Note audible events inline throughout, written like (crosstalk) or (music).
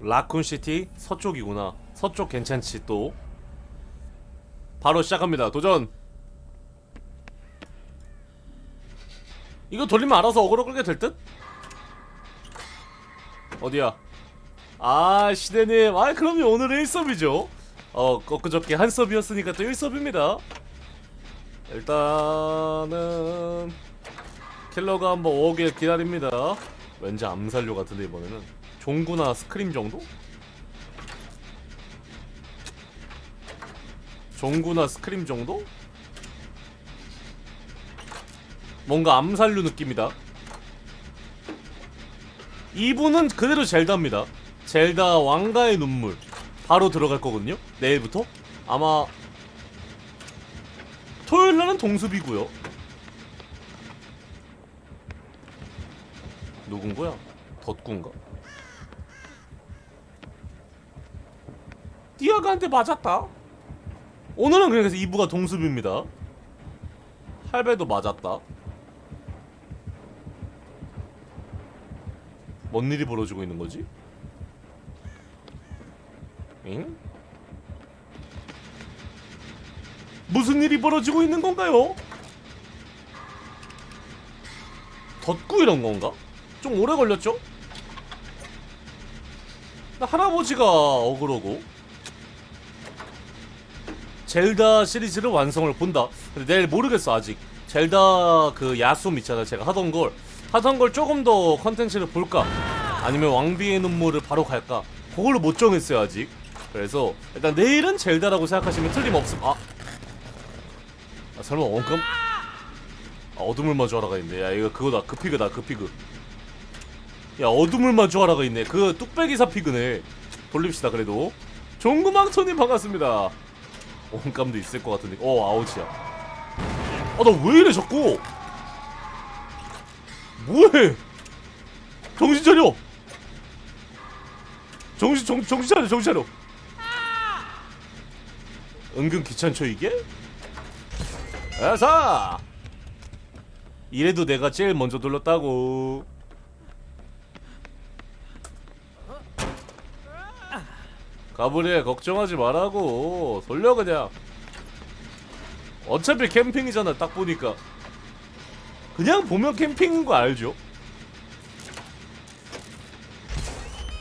라쿤시티 서쪽이구나. 서쪽 괜찮지 또? 바로 시작합니다. 도전! 이거 돌리면 알아서 어그로 끌게 될 듯? 어디야? 아 시대님. 아 그럼요. 오늘은 1섭이죠. 어 엊그저께 한 섭이었으니까 또 1섭입니다. 일단은 킬러가 한번 오길 기다립니다. 왠지 암살료 같은데 이번에는 종구나 스크림 정도? 종구나 스크림 정도? 뭔가 암살류 느낌이다 이분은 그대로 젤다입니다 젤다 왕가의 눈물 바로 들어갈 거거든요 내일부터 아마 토요일날은 동숲이고요 누군 거야? 덧군가? 띠아가한테 맞았다. 오늘은 그래서 2부가 동숲입니다. 할배도 맞았다. 뭔 일이 벌어지고 있는 거지? 응? 무슨 일이 벌어지고 있는 건가요? 덧구 이런 건가? 좀 오래 걸렸죠? 나 할아버지가 어그로고 젤다 시리즈를 완성을 본다. 근데 내일 모르겠어 아직. 젤다 그 야숨 있잖아. 제가 하던 걸 하던 걸 조금 더 컨텐츠를 볼까? 아니면 왕비의 눈물을 바로 갈까? 그걸로 못 정했어요 아직. 그래서 일단 내일은 젤다라고 생각하시면 틀림없음. 아, 아 설마 원금? 아, 어둠을 마주하라가 있네. 야 이거 그거다. 그 피그다. 그 피그. 야 어둠을 마주하라가 있네. 그 뚝배기 사 피그네. 돌립시다 그래도. 종구망토님 반갑습니다. 원감도 있을 것 같은데. 어 아웃이야. 아 나 왜 이래 자꾸? 뭐해? 정신 차려. 정신 정, 정신 차려 정신 차려. 은근 귀찮죠 이게? 에사. 이래도 내가 제일 먼저 돌렸다고. 가브리엘 걱정하지 말라고. 돌려 그냥. 어차피 캠핑이잖아 딱 보니까. 그냥 보면 캠핑인 거 알죠?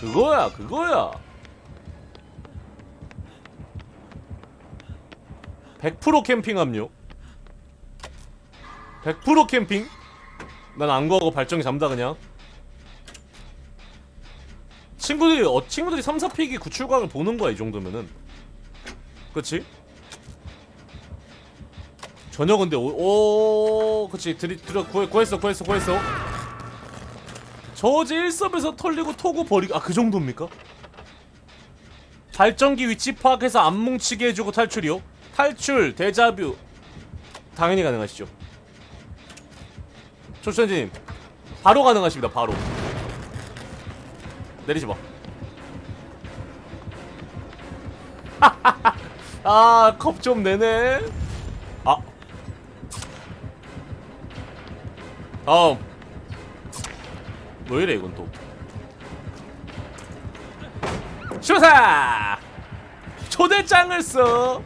그거야 그거야. 100% 캠핑 합류 100% 캠핑? 난 안 구하고 발정이 잠다 그냥 친구들이 어 친구들이 3, 4픽이 구출광을 보는 거야 이 정도면은 그치? 근데 오, 오 그치 드리 들어 구해, 구했어 구했어 구했어 저지 1섭에서 털리고 토고 버리고 아 그 정도입니까? 발전기 위치 파악해서 안 뭉치게 해주고 탈출이요? 탈출 데자뷰 당연히 가능하시죠 초천지님 바로 가능하십니다 바로 내리지 마. (laughs) 아, 겁좀 내네. 아. 다음. 왜 이래, 이건 또. 쇼사! 초대장을 써!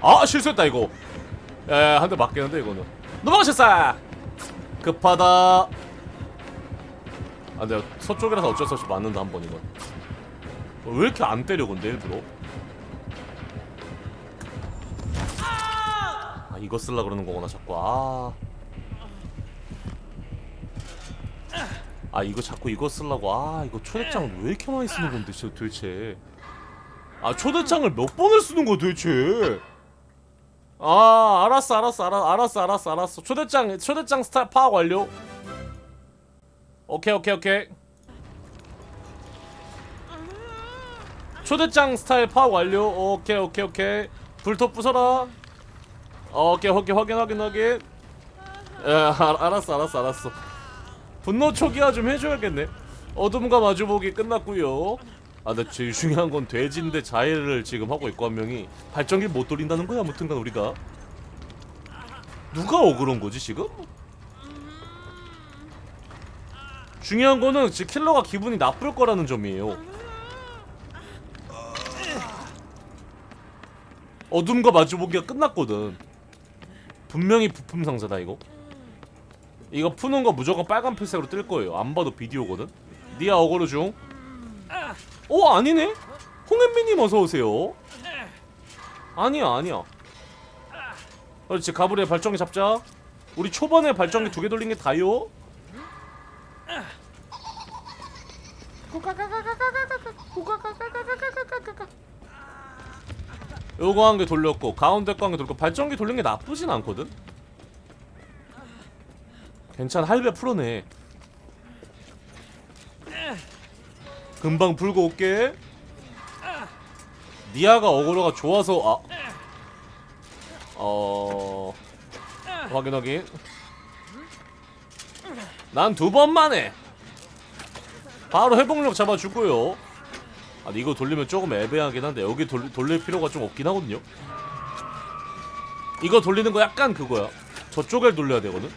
아, 실수했다, 이거. 야, 한대 맞겠는데, 이거는. 넘어가셨어! 급하다. 아 내가 서쪽이라서 어쩔 수 없이 맞는다 한 번 이건. 어, 왜 이렇게 안 때려 근데 일부러? 아 이거 쓸라 그러는 거구나 자꾸. 아. 아 이거 자꾸 이거 쓰려고. 아 이거 초대장 왜 이렇게 많이 쓰는 건데 저 도대체? 아 초대장을 몇 번을 쓰는 거야 도대체? 아 알았어 알았어 알았어 알았어 알았어 알았어. 초대장 초대장 스타일 파악 완료 오케이 오케이 오케이. 초대장 스타일 파악 완료. 오케이 오케이 오케이. 불토 부숴라. 오케이 오케이 확인 확인 확인. 에 알, 알았어 알았어 알았어. 분노 초기화 좀 해줘야겠네. 어둠과 마주보기 끝났고요. 아 근데 제일 중요한 건 돼지인데 자해를 지금 하고 있고 한 명이. 발전기 못 돌린다는 거야 아무튼간 우리가. 누가 억울한 거지 지금? 중요한 거는 지금 킬러가 기분이 나쁠 거라는 점이에요. 어둠과 마주보기가 끝났거든. 분명히 부품 상자다 이거. 이거 푸는 거 무조건 빨간 필색으로 뜰 거예요. 안 봐도 비디오거든. 니아 어거로 중. 오 아니네. 홍현미님 어서 오세요. 아니야 아니야. 그렇지 가브리엘 발전기 잡자. 우리 초반에 발전기 두 개 돌린 게 다요. 요거 한 개 돌렸고 가운데 거 한 개 돌렸고 발전기 돌린 게 나쁘진 않거든. 괜찮아 할배 풀어내. 금방 불고 올게. 니아가 어그로가 좋아서 아. 어. 확인 확인. 난 두 번만 해. 바로 회복력 잡아주고요. 아, 이거 돌리면 조금 애매하긴 한데 여기 돌, 돌릴 필요가 좀 없긴 하거든요. 이거 돌리는 거 약간 그거야. 저쪽을 돌려야 되거든.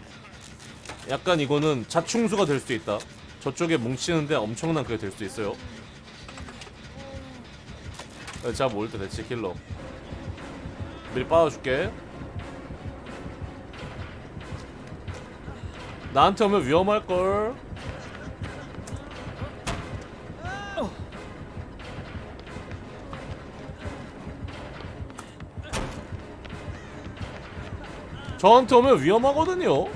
약간 이거는 자충수가 될 수도 있다. 저쪽에 뭉치는데 엄청난 그게 될 수도 있어요. 야, 자, 모을 때 됐지 킬러. 미리 빠져줄게. 나한테 오면 위험할 걸. 저한테 오면 위험하거든요.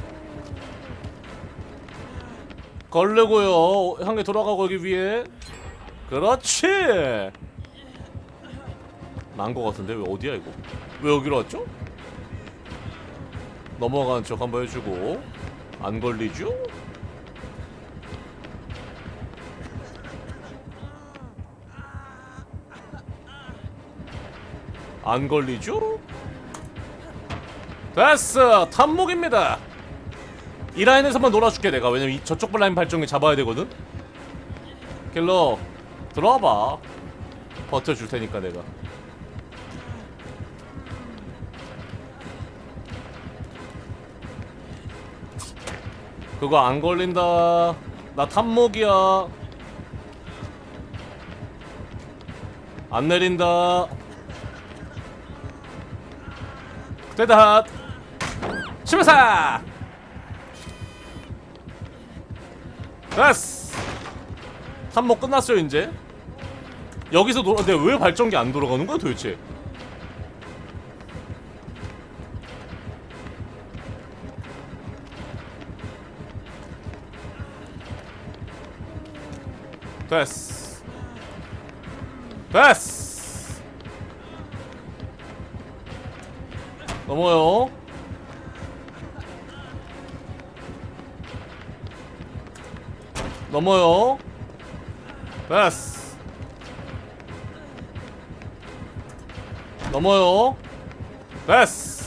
걸르고요. 향해 돌아가고 여기 위에. 그렇지. 난 거 같은데 왜 어디야 이거? 왜 여기로 왔죠? 넘어가는 척 한번 해주고 안 걸리죠? 안 걸리죠? 됐어 탐목입니다. 이 라인에서만 놀아줄게 내가. 왜냐면 이 저쪽 라인 발전기 잡아야 되거든? 킬러 들어와봐. 버텨줄 테니까 내가. 그거 안 걸린다. 나 탐목이야. 안 내린다. 대 답 심사 됐어. 탐목 끝났어요 이제. 여기서 돌아 근데 왜 발전기 안 돌아가는 거야 도대체? 됐어. 됐어. 넘어요 넘어요. 됐어 넘어요. 됐어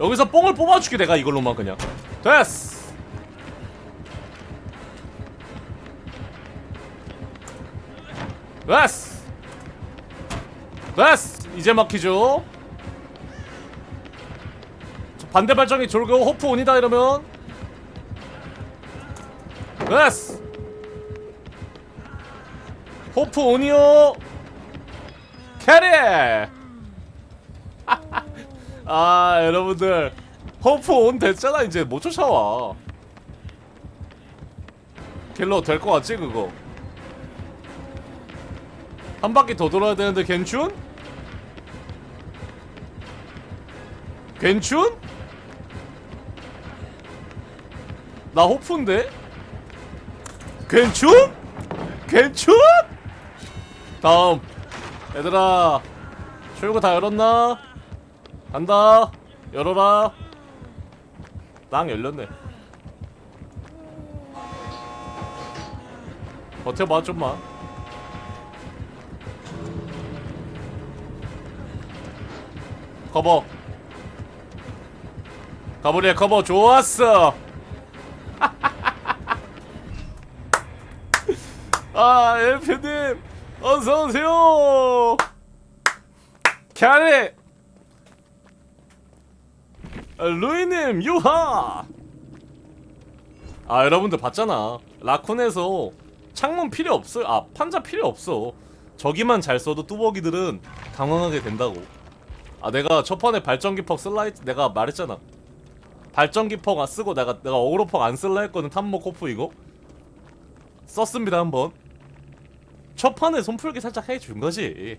여기서 뽕을 뽑아줄게 내가 이걸로만 그냥. 됐어 됐어 됐어 이제 막히죠? 저 반대 발전기 졸고 호프 온이다 이러면 됐어 호프 온이요 캐리 아 여러분들 호프 온 됐잖아 이제 못 쫓아와 킬러 될 것 같지 그거 한 바퀴 더 돌아야 되는데 괜춘? 괜춘? 나 호프인데? 괜춘? 괜춘? 다음. 얘들아 출구 다 열었나? 간다. 열어라. 땅 열렸네. 버텨봐 좀만. 커버. 가브리엘 커버. 좋았어 아 엘프님 어서 오세요. 캐리 아, 루이님 유하. 아 여러분들 봤잖아. 라쿤에서 창문 필요 없어. 아 판자 필요 없어. 저기만 잘 써도 뚜벅이들은 당황하게 된다고. 아 내가 첫 판에 발전기 퍽 슬라이트 내가 말했잖아. 발전기 퍽 쓰고 내가 내가 어그로 퍽안 쓸라 했거든. 탐모 코프 이거. 썼습니다 한번 첫 판에 손풀기 살짝 해준 거지